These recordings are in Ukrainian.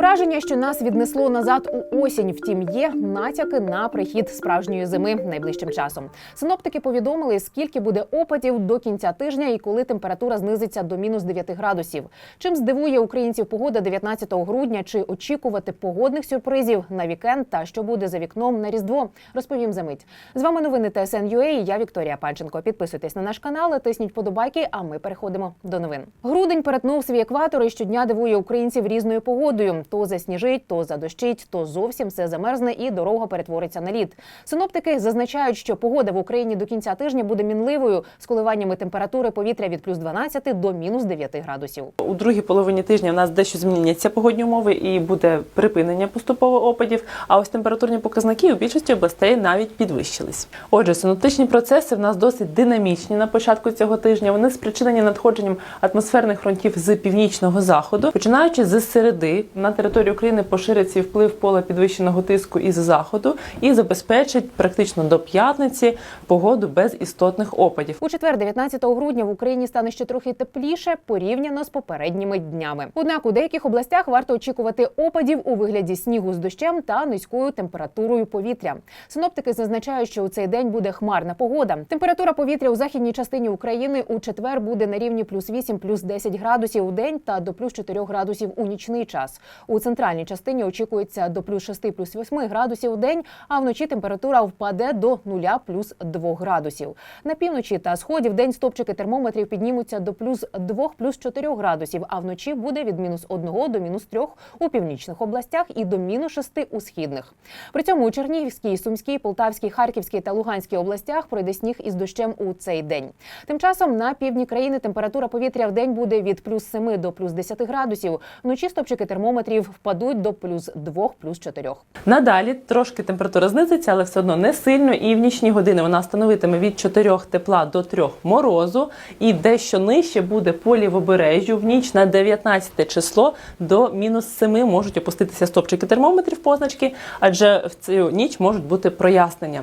Враження, що нас віднесло назад у осінь. Втім, є натяки на прихід справжньої зими найближчим часом. Синоптики повідомили, скільки буде опадів до кінця тижня і коли температура знизиться до мінус 9 градусів. Чим здивує українців погода 19 грудня? Чи очікувати погодних сюрпризів на вікенд та що буде за вікном на різдво? Розповім за мить. З вами новини ТСН.UA і Я Вікторія Панченко. Підписуйтесь на наш канал, тисніть подобайки. А ми переходимо до новин. Грудень перетнув свій екватор і щодня дивує українців різною погодою. То засніжить, то задощить, то зовсім все замерзне і дорога перетвориться на лід. Синоптики зазначають, що погода в Україні до кінця тижня буде мінливою з коливаннями температури повітря від плюс 12 до мінус 9 градусів. У другій половині тижня в нас дещо зміняться погодні умови і буде припинення поступово опадів. А ось температурні показники у більшості областей навіть підвищились. Отже, синоптичні процеси в нас досить динамічні на початку цього тижня. Вони спричинені надходженням атмосферних фронтів з північного заходу. Починаючи з середи на території України пошириться вплив пола підвищеного тиску із заходу і забезпечить практично до п'ятниці погоду без істотних опадів. У четвер, 19 грудня, в Україні стане ще трохи тепліше порівняно з попередніми днями. Однак у деяких областях варто очікувати опадів у вигляді снігу з дощем та низькою температурою повітря. Синоптики зазначають, що у цей день буде хмарна погода. Температура повітря у західній частині України у четвер буде на рівні плюс 8, плюс 10 градусів у день та до плюс 4 градусів у нічний час. У центральній частині очікується до плюс 6, плюс 8 градусів у день, а вночі температура впаде до 0 плюс 2 градусів. На півночі та сході в день стопчики термометрів піднімуться до плюс 2, плюс 4 градусів, а вночі буде від мінус 1 до мінус 3 у північних областях і до мінус 6 у східних. При цьому у Чернігівській, Сумській, Полтавській, Харківській та Луганській областях пройде сніг із дощем у цей день. Тим часом на півдні країни температура повітря в день буде від плюс 7 до плюс 10 градусів. Вночі стопчики термометрів впадуть до плюс 2, плюс 4. Надалі трошки температура знизиться, але все одно не сильно. І в нічні години вона становитиме від 4 тепла до 3 морозу. І дещо нижче буде по лівобережжю. В ніч на 19 число до мінус 7 можуть опуститися стопчики термометрів позначки, адже в цю ніч можуть бути прояснення.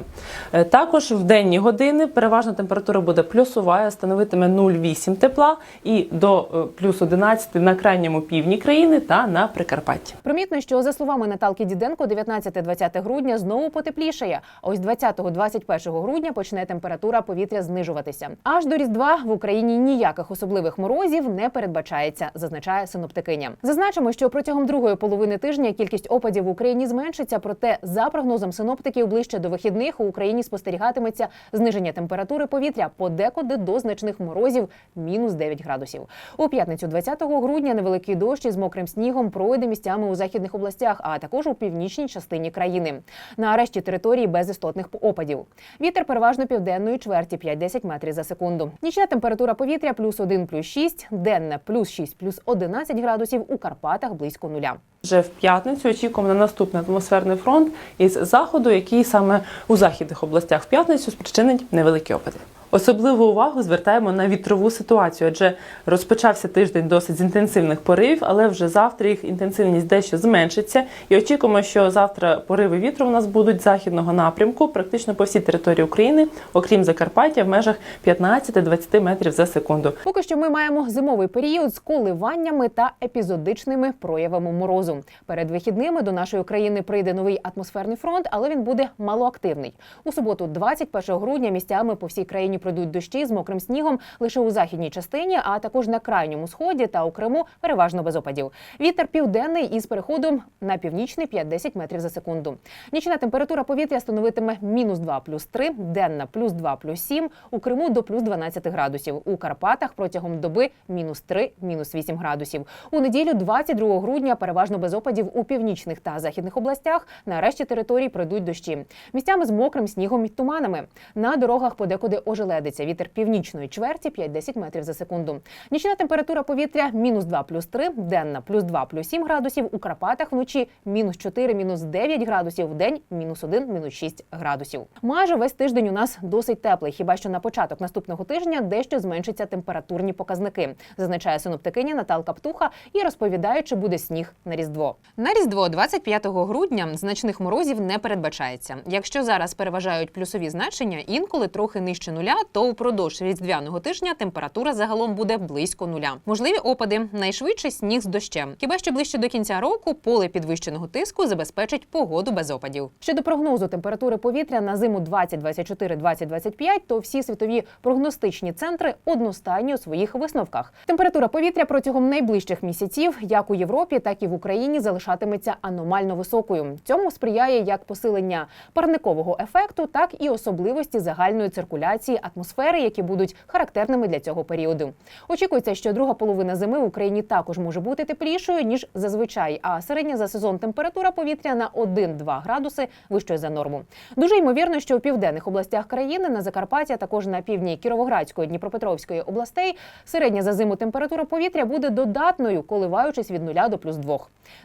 Е, Також в денні години переважна температура буде плюсова, становитиме 0,8 тепла і до е, плюс 11 на крайньому півдні країни та на Прикарпатті. Примітно, що за словами Наталки Діденко, 19-20 грудня знову потеплішає. А ось 20-21 грудня почне температура повітря знижуватися. Аж до різдва в Україні ніяких особливих морозів не передбачається, зазначає синоптикиня. Зазначимо, що протягом другої половини тижня кількість опадів в Україні зменшиться. Проте, за прогнозом синоптиків, ближче до вихідних у Україні спостерігатиметься зниження температури повітря подекуди до значних морозів мінус 9 градусів. У п'ятницю 20 грудня невеликий дощ із мокрим снігом пройде місцями у західних областях, а також у північній частині країни. На решті території без істотних опадів. Вітер переважно південної чверті 5-10 метрів за секунду. Нічна температура повітря плюс 1, плюс 6, денна плюс 6, плюс 11 градусів у Карпатах близько нуля. Вже в п'ятницю очікуємо на наступний атмосферний фронт із заходу, який саме у західних областях в п'ятницю спричинить невеликі опади. Особливу увагу звертаємо на вітрову ситуацію, адже розпочався тиждень досить з інтенсивних поривів, але вже завтра їх інтенсивність дещо зменшиться. І очікуємо, що завтра пориви вітру у нас будуть західного напрямку, практично по всій території України, окрім Закарпаття, в межах 15-20 метрів за секунду. Поки що ми маємо зимовий період з коливаннями та епізодичними проявами морозу. Перед вихідними до нашої країни прийде новий атмосферний фронт, але він буде малоактивний. У суботу, 21 грудня, місцями по всій країні пройдуть дощі з мокрим снігом лише у західній частині, а також на крайньому сході та у Криму переважно без опадів. Вітер південний із переходом на північний 5-10 метрів за секунду. Нічна температура повітря становитиме мінус 2 плюс 3, денна плюс 2 плюс 7, у Криму до плюс 12 градусів. У Карпатах протягом доби мінус 3, мінус 8 градусів. У неділю, 22 грудня, переважно без опадів у північних та західних областях. На решті територій пройдуть дощі. Місцями з мокрим снігом і туманами. На дорогах подекуди ожеледиться. Вітер північної чверті 5-10 метрів за секунду. Нічна температура повітря мінус 2 плюс 3, денна плюс 2 плюс 7 градусів. У Карпатах вночі мінус 4, мінус 9 градусів. В день мінус 1, мінус 6 градусів. Майже весь тиждень у нас досить теплий. Хіба що на початок наступного тижня дещо зменшаться температурні показники, зазначає синоптикиня Наталка Птуха і розповідає, чи буде сніг на різдво. На різдво, 25 грудня, значних морозів не передбачається. Якщо зараз переважають плюсові значення, інколи трохи нижче нуля то упродовж різдвяного тижня температура загалом буде близько нуля. Можливі опади найшвидше сніг з дощем. Хіба що ближче до кінця року поле підвищеного тиску забезпечить погоду без опадів. Щодо прогнозу температури повітря на зиму 2024-2025, то всі світові прогностичні центри одностайні у своїх висновках. Температура повітря протягом найближчих місяців, як у Європі, так і в Україні, залишатиметься аномально високою. Цьому сприяє як посилення парникового ефекту, так і особливості загальної циркуляції атмосфери, які будуть характерними для цього періоду. Очікується, що друга половина зими в Україні також може бути теплішою ніж зазвичай. А середня за сезон температура повітря на 1-2 градуси вищою за норму. Дуже ймовірно, що у південних областях країни на Закарпаття, також на півдні Кіровоградської Дніпропетровської областей, середня за зиму температура повітря буде додатною, коливаючись від 0 до плюс 2.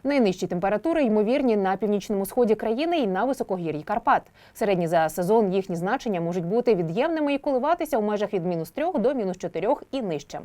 Найнижчі температури ймовірні на північному сході країни і на високогір'ї Карпат. Середні за сезон їхні значення можуть бути від'ємними і коливатися у межах від мінус 3 до мінус 4 і нижче.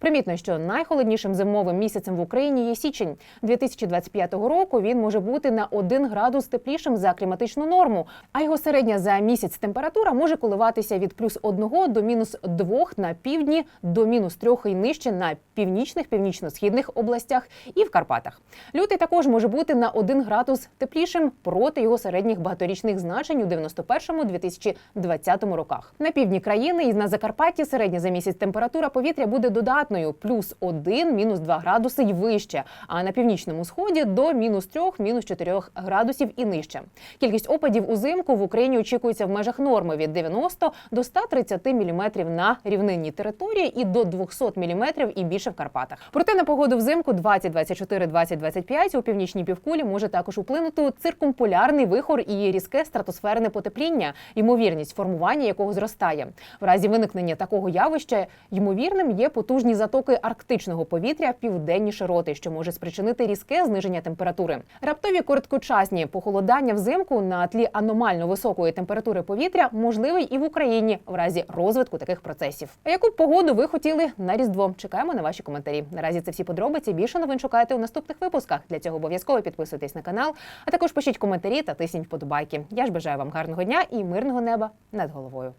Примітно, що найхолоднішим зимовим місяцем в Україні є січень 2025 року. Він може бути на 1 градус теплішим за кліматичну норму, а його середня за місяць температура може коливатися від плюс 1 до мінус 2 на півдні до мінус 3 і нижче на північних, північно-східних областях і в Карпатах. Лютий також може бути на 1 градус теплішим проти його середніх багаторічних значень у 91-2020 роках. На півдні країни і на Закарпатті середня за місяць температура повітря буде додатною плюс 1, мінус 2 градуси й вище. А на північному сході до мінус 3, мінус 4 градусів і нижче. Кількість опадів узимку в Україні очікується в межах норми від 90 до 130 мм на рівнинній території і до 200 мм і більше в Карпатах. Проте на погоду взимку 2024-2025 у північній півкулі може також вплинути циркумполярний вихор і різке стратосферне потепління, ймовірність формування якого зростає. В разі виникнення такого явища ймовірним є потужні затоки арктичного повітря в південні широти, що може спричинити різке зниження температури. Раптові короткочасні похолодання взимку на тлі аномально високої температури повітря можливий і в Україні в разі розвитку таких процесів. А яку погоду ви хотіли на різдво? Чекаємо на ваші коментарі. Наразі це всі подробиці. Більше новин шукайте у наступних випусках. Для цього обов'язково підписуйтесь на канал, а також пишіть коментарі та тисніть вподобайки. Я ж бажаю вам гарного дня і мирного неба над головою.